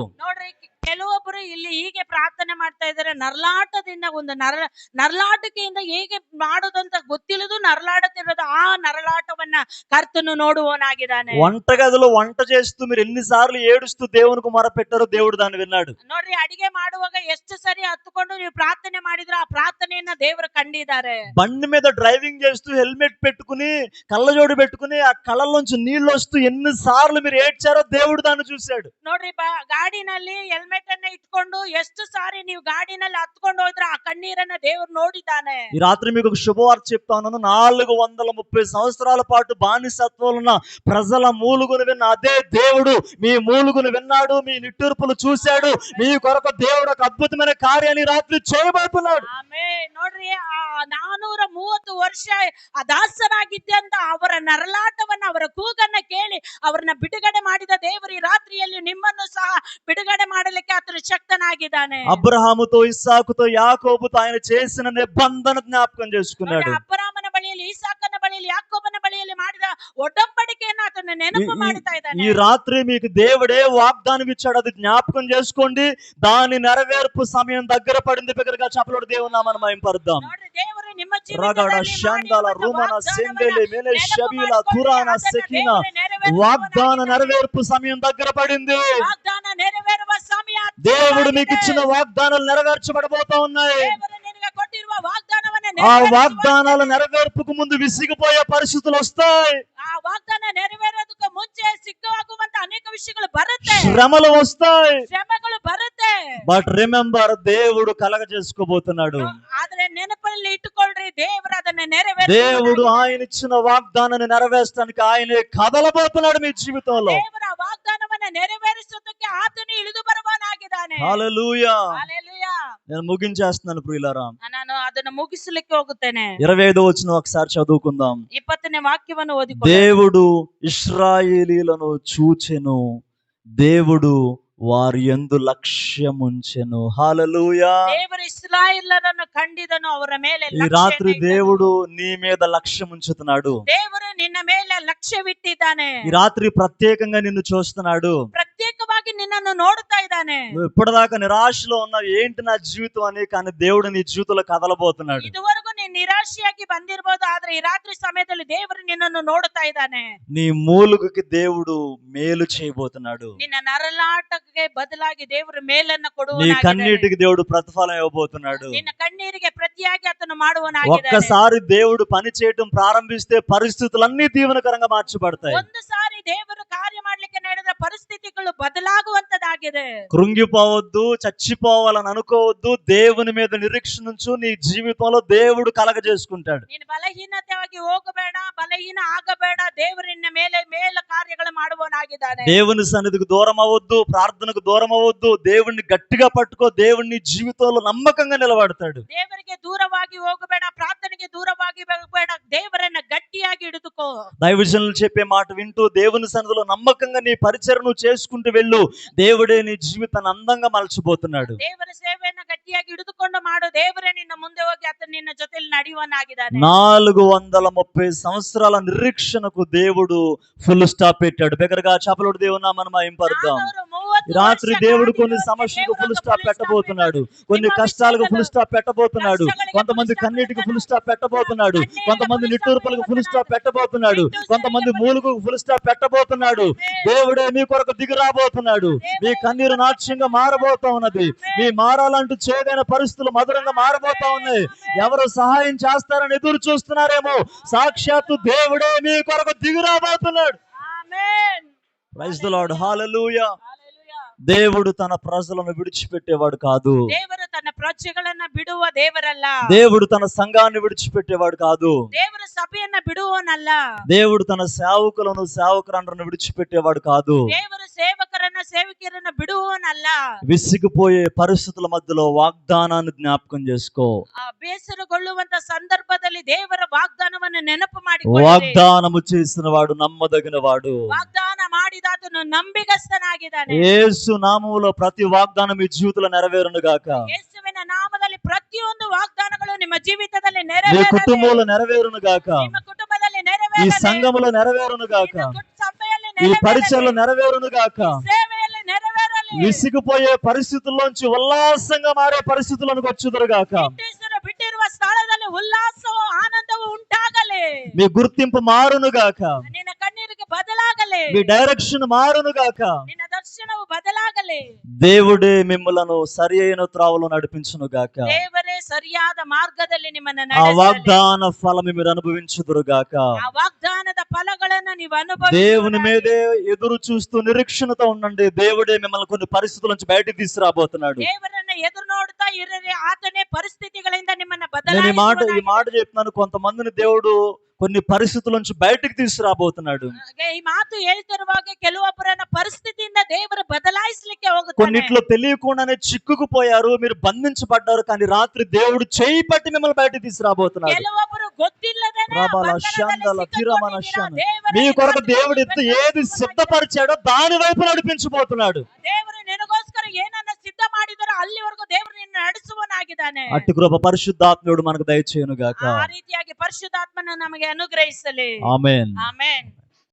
ನೋಡ್ರಿ ಕೆಲವೊಬ್ಬರು ಇಲ್ಲಿ ಹೀಗೆ ಪ್ರಾರ್ಥನೆ ಮಾಡ್ತಾ ಇದ್ದಾರೆ ನರಳಾಟದಿಂದ ಒಂದು ನರ ನರಳಾಟಿಕೆಯಿಂದ ಹೇಗೆ ಮಾಡೋದಂತ ಗೊತ್ತಿಲ್ಲದು ನರಳಾಡುತ್ತಿರೋದು ಆ ನರಳಾಟವನ್ನ ಕರ್ತನು ನೋಡುವವನಾಗಿದ್ದಾನೆ
వంటగదిలో వంట చేస్తూ మీరు ఎన్నిసార్లు ఏడుస్తూ దేవునికి మొరపెట్టారో దేవుడు దాన్ని విన్నాడు
ನೋಡ್ರಿ ಅಡಿಗೆ ಮಾಡುವಾಗ ಎಷ್ಟು ಸರಿ ಹತ್ಕೊಂಡು ನೀವು ಪ್ರಾರ್ಥನೆ ಮಾಡಿದ್ರು ಆ ಪ್ರಾರ್ಥನೆಯನ್ನ ದೇವರು ಕಂಡಿದ್ದಾರೆ
బండి మీద డ్రైవింగ్ చేస్తూ హెల్మెట్ పెట్టుకుని కళ్ళజోడు పెట్టుకుని ఆ కళ్ళలోంచి నీళ్ళు వస్తూ ఎన్నిసార్లు మీరు ఏడ్చారో దేవుడు దాన్ని చూశాడు
ನೋಡ್ರಿ ಬ- ಗಾಡಿನಲ್ಲಿ ಹೆಲ್ಮೆಟ್ ಅನ್ನ ಇಟ್ಕೊಂಡು ಎಷ್ಟು ಸಾರಿ ನೀವು ಗಾಡಿನಲ್ಲಿ ಹತ್ಕೊಂಡು ಹೋದ್ರೆ ಆ ಕಣ್ಣೀರನ್ನ ದೇವರು ನೋಡಿದ್ದಾನೆ
ఈ రాత్రి మీకు ఒక శుభవార్త చెప్తా ఉన్నాను నాలుగు వందల ముప్పై సంవత్సరాల పాటు బానిసత్వంలో ఉన్న ప్రజల మూలుగును విన్న అదే దేవుడు మీ మూలుగును విన్నాడు మీ నిట్టూర్పులు చూశాడు మీ కొరకు దేవుడు ఒక అద్భుతమైన కార్యాన్ని ఈ రాత్రి చేయబోతున్నాడు
ಆಮೇಲೆ ನೋಡ್ರಿ ಆ ನಾನೂರ ಮೂವತ್ತು ವರ್ಷ ಆ ದಾಸರಾಗಿದ್ದೆ ಅಂತ ಅವರ ನರಳಾಟವನ್ನ ಅವರ ಕೂಗನ್ನ ಕೇಳಿ ಅವರನ್ನ ಬಿಡುಗಡೆ ಮಾಡಿದ ದೇವರು ಈ ರಾತ್ರಿಯಲ್ಲಿ ನಿಮ್ಮನ್ನು ಸಹ ಬಿಡುಗಡೆ ಮಾಡಲಿಕ್ಕೆ ಆತನು ಶಕ್ತನಾಗಿದ್ದಾನೆ
అబ్రహాముతో ఇస్సాకుతో యాకోబుతో ఆయన చేసిన నిబంధన జ్ఞాపకం చేసుకున్నాడు
ನೋಡ್ರಿ, ಅಬ್ಬರಾಮನ ಬಳಿಯಲ್ಲಿ ಈಸಾಕನ ಬಳಿಯಲ್ಲಿ ಯಾಕೋಬನ ಬಳಿಯಲ್ಲಿ ಮಾಡಿದ ಒಡಂಬಡಿಕೆಯನ್ನ ಆತನು ನೆನಪು
ಈ-
ಮಾಡ್ತಾ
ఈ
ಇದ್ದಾನೆ
రాత్రి మీకు దేవుడే వాగ్దానం ఇచ్చాడు అది జ్ఞాపకం చేసుకోండి దాని నెరవేర్పు సమయం దగ్గర పడింది బిగ్గరగా చెప్పలోడు దేవుని నామని మేము పరుద్దాం
ನೋಡ್ರಿ ದೇವರು ನಿಮ್ಮ
రగడ
ಜೀವಿತದಲ್ಲಿ
శాందాల
ಮಾಡಿರುವಂತ
రూమన
ವಾಗ್ದಾನವನ್ನ
సెందెలి మెలే
ನೆನಪು
షబీల
ಮಾಡ್ಕೊಳ್ಳಿ,
ఖురాన
ಅದನ್ನ
సెకీన
ದೇವರು ನೆರವೇರಿಸುವವನಾಗಿದ್ದಾನೆ.
వాగ్దాన నెరవేర్పు సమయం దగ్గర పడింది
ವಾಗ್ದಾನ ನೆರವೇರುವ ಸಮಯ
దేవుడు మీకు
ಹತ್ತಿರವಾಗಿದೆ.
ఇచ్చిన వాగ్దానాలు నెరవేర్చబడబోతా ఉన్నాయి
ದೇವರು ನಿನಗೆ ಕೊಟ್ಟಿರುವ ವಾಗ್ದಾನವನ್ನ
ఆ
ನೆರವೇರಿಸುವ-
వాగ్దానాల నెరవేర్పుకు ముందు విసిగిపోయే పరిస్థితులు వస్తాయి
ಆ ವಾಗ್ದಾನ ನೆರವೇರೋದಕ್ಕೆ ಮುಂಚೆ ಸಿಕ್ಕವಾಗುವಂತ ಅನೇಕ ವಿಷಯಗಳು ಬರುತ್ತೆ
శ్రమలు వస్తాయి
ಶ್ರಮೆಗಳು ಬರುತ್ತೆ
బట్ రిమెంబర్ దేవుడు కలగ చేసుకోబోతున్నాడు
ಆದ್ರೆ ನೆನಪಲ್ಲಿ ಇಟ್ಟುಕೊಳ್ರಿ ದೇವರ ಅದನ್ನ నెరవేర్చు
దేవుడు ఆయన ఇచ్చిన వాగ్దానాన్ని నెరవేర్చడానికి ఆయనే కదలబోతున్నాడు మీ జీవితంలో
ದೇವರ ವಾಗ್ದಾನವನ್ನ ನೆರವೇರಿಸೋದಕ್ಕೆ ಆತನು ಇಳಿದು ಬರುವನಾಗಿದ್ದಾನೆ
హల్లెలూయా
Hallelujah.
నేను ముగించేస్తున్నాను ప్రియులారా
ನಾನು ಅದನ್ನು ಮುಗಿಸಲಿಕ್ಕೆ ಹೋಗುತ್ತೇನೆ
ఇరవై ఐదో వచ్చిన ఒకసారి చదువుకుందాం
ಇಪ್ಪತ್ತನೇ ವಾಕ್ಯವನ್ನು ಓದಿಕೊಳ್ಳಿ
దేవుడు ఇస్రాయేలీలను చూచెను దేవుడు వారి ఎందు లక్ష్యముంచెను హాలలుయా
ದೇವರ ಇಸ್ರಾಯೇಲರನ್ನು ಕಂಡಿದನು ಅವರ ಮೇಲೆ
ఈ రాత్రి
ಲಕ್ಷ್ಯವನ್ನು ಇಟ್ಟನು.
దేవుడు నీ మీద లక్ష్యం ఉంచుతున్నాడు
ದೇವರು ನಿನ್ನ ಮೇಲೆ ಲಕ್ಷ್ಯವಿಟ್ಟಿದ್ದಾನೆ
ఈ రాత్రి ప్రత్యేకంగా నిన్ను చూస్తున్నాడు
ಪ್ರತ್ಯೇಕವಾಗಿ ನಿನ್ನನ್ನು ನೋಡುತ್ತಾ ಇದ್ದಾನೆ
నువ్వు ఇప్పటిదాకా నిరాశలో ఉన్నావు ఏంటి నా జీవితం అని కానీ దేవుడు నీ జీవితంలో కదలబోతున్నాడు
ಇದುವರೆಗೂ ನೀನ್ ನಿರಾಶೆಯಾಗಿ ಬಂದಿರಬಹುದು ಆದ್ರೆ ಈ ರಾತ್ರಿ ಸಮಯದಲ್ಲಿ ದೇವರು ನಿನ್ನನ್ನು ನೋಡುತ್ತಾ ಇದ್ದಾನೆ
నీ మూలుగుకి దేవుడు మేలు చేయబోతున్నాడు
ನಿನ್ನ ನರಲಾಟಕ್ಕೆ ಬದಲಾಗಿ ದೇವರು ಮೇಲನ್ನ
నీ
ಕೊಡುವನಾಗಿದ್ದಾನೆ
కన్నీటికి దేవుడు ప్రతిఫలం ఇవ్వబోతున్నాడు
ನಿನ್ನ ಕಣ್ಣೀರಿಗೆ ಪ್ರತಿಯಾಗಿ ಆತನು ಮಾಡುವನಾಗಿದ್ದಾನೆ
ఒక్కసారి దేవుడు పని చేయటం ప్రారంభిస్తే పరిస్థితులన్నీ దీవెనకరంగా మార్చబడతాయి
ಒಂದು ಸಾರಿ ದೇವರು ಕಾರ್ಯ ಮಾಡ್ಲಿಕ್ಕೆ ನಡೆದ ಪರಿಸ್ಥಿತಿಗಳು ಬದಲಾಗುವಂತದಾಗಿದೆ
కృంగిపోవద్దు చచ్చిపోవాలని అనుకోవద్దు దేవుని మీద నిరీక్షణ ఉంచు నీ జీవితంలో దేవుడు కలగజేసుకుంటాడు
ನೀನು ಬಲಹೀನತೆಯಾಗಿ ಹೋಗಬೇಡ ಬಲಹೀನ ಆಗಬೇಡ ದೇವರು ನಿನ್ನ ಮೇಲೆ ಮೇಲ ಕಾರ್ಯಗಳು ಮಾಡುವನಾಗಿದ್ದಾನೆ
దేవుని సన్నిధికి దూరం అవ్వద్దు ప్రార్థనకు దూరం అవ్వద్దు దేవుణ్ణి గట్టిగా పట్టుకో దేవుణ్ణి జీవితంలో నమ్మకంగా నిలబడతాడు
ದೇವರಿಗೆ ದೂರವಾಗಿ ಹೋಗಬೇಡ ಪ್ರಾರ್ಥನೆಗೆ ದೂರವಾಗಿ ಹೋಗಬೇಡ ದೇವರನ್ನ ಗಟ್ಟಿಯಾಗಿ ಹಿಡಿದುಕೋ
దైవజనులు చెప్పే మాట వింటూ దేవుని సన్నిధిలో నమ్మకంగా నీ పరిచయం నువ్వు చేసుకుంటూ వెళ్ళు దేవుడే నీ జీవితాన్ని అందంగా మలచబోతున్నాడు
ದೇವರ ಸೇವೆಯನ್ನ ಗಟ್ಟಿಯಾಗಿ ಹಿಡಿದುಕೊಂಡು ಮಾಡು ದೇವರೇ ನಿನ್ನ ಮುಂದೆ ಹೋಗಿ ಆತನ ನಿನ್ನ ಜೊತೆಲಿ ನಡೆಯುವನಾಗಿದ್ದಾನೆ
నాలుగు వందల ముప్పై సంవత్సరాల నిరీక్షణకు దేవుడు ఫుల్ స్టాప్ పెట్టాడు బిగ్గరగా చేపలోడు దేవుని
నామాన్ని
మాయింపరుద్దాం రాత్రి దేవుడు కొన్ని సమస్యలకు ఫుల్ స్టాప్ పెట్టబోతున్నాడు. కొన్ని కష్టాలకు ఫుల్ స్టాప్ పెట్టబోతున్నాడు. కొంతమంది కన్నీటికి ఫుల్ స్టాప్ పెట్టబోతున్నాడు. కొంతమంది నిట్టూర్పులకు ఫుల్ స్టాప్ పెట్టబోతున్నాడు. కొంతమంది మూలుగు ఫుల్ స్టాప్ పెట్టబోతున్నాడు. దేవుడే మీ కొరకు దిగురాబోతున్నాడు మీ కన్నీరు నాట్యంగా మారబోతా ఉన్నది. మీ మారాలంటూ చేదైన పరిస్థితులు మధురంగా మారబోతా ఉన్నాయి. ఎవరు సహాయం చేస్తారని ఎదురు చూస్తున్నారేమో. సాక్షాత్తు దేవుడే మీ కొరకు దిగురాబోతున్నాడు
Amen.
Praise the Lord hallelujah
Hallelujah.
దేవుడు తన ప్రజలను విడిచిపెట్టేవాడు కాదు
ದೇವರು ತನ್ನ ಪ್ರಜೆಗಳನ್ನ ಬಿಡುವ ದೇವರಲ್ಲ
దేవుడు తన సంఘాన్ని విడిచిపెట్టేవాడు కాదు
ದೇವರ ಸಭೆಯನ್ನ ಬಿಡುವವನಲ್ಲ
దేవుడు తన సేవకులను సేవకులందరిని విడిచిపెట్టేవాడు కాదు
ದೇವರ ಸೇವಕರನ್ನ ಸೇವಕಿಯರನ್ನ ಬಿಡುವವನಲ್ಲ
విసిగిపోయే పరిస్థితుల మధ్యలో వాగ్దానాన్ని జ్ఞాపకం చేసుకో
ಆ ಬೇಸರಗೊಳ್ಳುವಂತ ಸಂದರ್ಭದಲ್ಲಿ ದೇವರ ವಾಗ್ದಾನವನ್ನು ನೆನಪು ಮಾಡಿಕೊಳ್ಳಿ
వాగ్దానము చేసిన వాడు నమ్మదగిన వాడు
ವಾಗ್ದಾನ ಮಾಡಿದಾತನು ನಂಬಿಗಸ್ತನಾಗಿದ್ದಾನೆ
యేసు నామములో ప్రతి వాగ్దానం మీ జీవితంలో నెరవేరును గాక
ಯೇಸುವಿನ ನಾಮದಲ್ಲಿ ಪ್ರತಿಯೊಂದು ವಾಗ್ದಾನಗಳು ನಿಮ್ಮ ಜೀವಿತದಲ್ಲಿ
మీ
ನೆರವೇರಲಿ
కుటుంబంలో నెరవేరును గాక
ನಿಮ್ಮ ಕುಟುಂಬದಲ್ಲಿ
ఈ
ನೆರವೇರಲಿ
సంఘములో నెరవేరును గాక
ನಿನ್ನ ಕುಟ್- ಸಭೆಯಲ್ಲಿ
ఈ పరిచయలో
ನೆರವೇರಲಿ
నెరవేరును గాక
ಸೇವೆಯಲ್ಲಿ ನೆರವೇರಲಿ
విసిగిపోయే పరిస్థితుల్లోంచి ఉల్లాసంగా మారే పరిస్థితులకు వచ్చుదురు గాక
ಬ್ರಿಟಿಷರು ಬಿಟ್ಟಿರುವ ಸ್ಥಳದಲ್ಲಿ ಉಲ್ಲಾಸವು ಆನಂದವು ಉಂಟಾಗಲಿ
మీ గుర్తింపు మారును గాక
ನಿನ್ನ ಕಣ್ಣೀರಿಗೆ ಬದಲಾಗಲಿ
మీ డైరెక్షన్ మారును గాక
ನಿನ್ನ ದರ್ಶನವು ಬದಲಾಗಲಿ
దేవుడే మిమ్మలను సరి అయిన త్రావులో నడిపించును గాక
ದೇವರೇ ಸರಿಯಾದ ಮಾರ್ಗದಲ್ಲಿ ನಿಮ್ಮನ್ನ
ఆ
ನಡೆಸಲಿ
వాగ్దాన ఫలం మీరు అనుభవించుదురు గాక
ಆ ವಾಗ್ದಾನದ ಫಲಗಳನ್ನ ನೀವು
దేవుని
ಅನುಭವಿಸಿ
మీదే ఎదురు చూస్తూ నిరీక్షణతో ఉండండి దేవుడే మిమ్మల్ని కొన్ని పరిస్థితుల నుంచి బయటికి తీసుకురాబోతున్నాడు
ದೇವರನ್ನ ಎದುರು ನೋಡ್ತಾ ಇರಲಿ ಆತನೇ ಪರಿಸ್ಥಿತಿಗಳಿಂದ ನಿಮ್ಮನ್ನ
నేను ఈ మాట ఈ
ಬದಲಾಯಿಸುವನಾಗಿದ್ದಾನೆ.
మాట చెప్తున్నాను కొంతమందిని దేవుడు కొన్ని పరిస్థితుల నుంచి బయటికి తీసుకురాబోతున్నాడు
ಹಾಗೆ ಈ ಮಾತು ಹೇಳ್ತಿರುವಾಗ ಕೆಲವೊಬ್ಬರನ್ನ ಪರಿಸ್ಥಿತಿಯಿಂದ ದೇವರು ಬದಲಾಯಿಸಲಿಕ್ಕೆ ಹೋಗುತ್ತಾನೆ
కొన్నిట్లో తెలియకుండానే చిక్కుకుపోయారు మీరు బంధించబడ్డారు కానీ రాత్రి దేవుడు చేయి పట్టి మిమ్మల్ని బయటికి తీసుకురాబోతున్నాడు
ಕೆಲವೊಬ್ಬರು ಗೊತ್ತಿಲ್ಲದೇನೆ ಆ
ಪ್ರಬಲ
ಬಂಧನದಲ್ಲಿ
ಶಾಂದಲ ಕಿರಮನ
ಸಿಕ್ಕಿಕೊಂಡಿದ್ದೀರಾ.
ಶಾಂದ.
ದೇವರೇ
మీ కొరకు
ನಿಮ್ಮನ್ನು
దేవుడు ఎత్తు ఏది సిద్ధపరిచాడో దాని వైపు నడిపించబోతున్నాడు
ದೇವರು ನಿನಗೋಸ್ಕರ ಏನನ್ನ ಸಿದ್ಧ ಮಾಡಿದಾರೋ ಅಲ್ಲಿವರೆಗೂ ದೇವರು ನಿನ್ನ ನಡೆಸುವನಾಗಿದ್ದಾನೆ
అట్టి కృప పరిశుద్ధాత్ముడు మనకు దయచేయను గాక
ಆ ರೀತಿಯಾಗಿ ಪರಿಶುದ್ಧಾತ್ಮನ ನಮಗೆ ಅನುಗ್ರಹಿಸಲಿ
ఆమెన్
ಆಮೇನ್